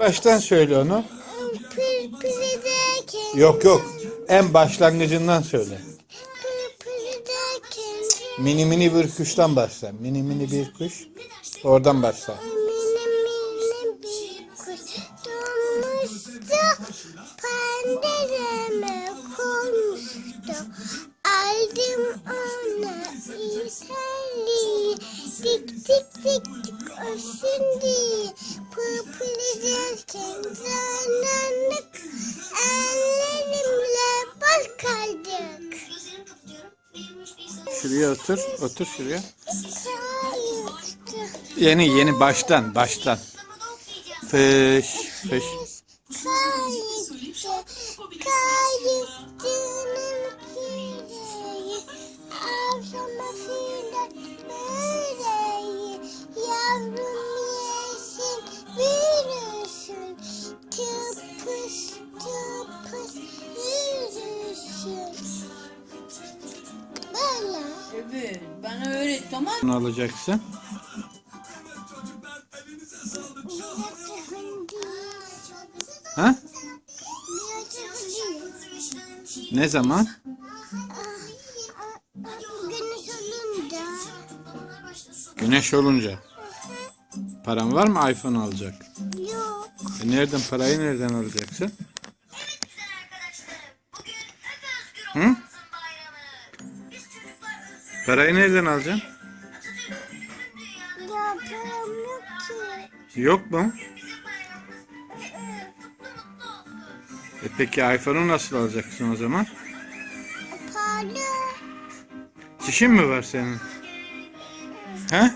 Baştan söyle onu. Pır pır. Yok yok. En başlangıcından söyle. Pır pır. Mini mini bir kuştan başla. Mini mini bir kuş. Oradan başla. Mini mini bir kuş doğmuştu. Pencereme konmuştu. Aldım ona ishali. Dik dik dik dik örsün diye. Pırpır zanlandık. Ellerimle bal kaldık. Şuraya otur. Otur şuraya. Yeni yeni baştan baştan. Fış fış. Evet, bana öğret tamam mı? Alacaksın. Ha? Ne zaman? Güneş olunca Güneş olunca. Paran var mı iPhone alacak? yok. E nereden parayı nereden alacaksın? Hı? Parayı nereden alacaksın? Ya param yok ki. Yok mu? E peki iPhone'u nasıl alacaksın o zaman? Para. Çişin mi var senin? He?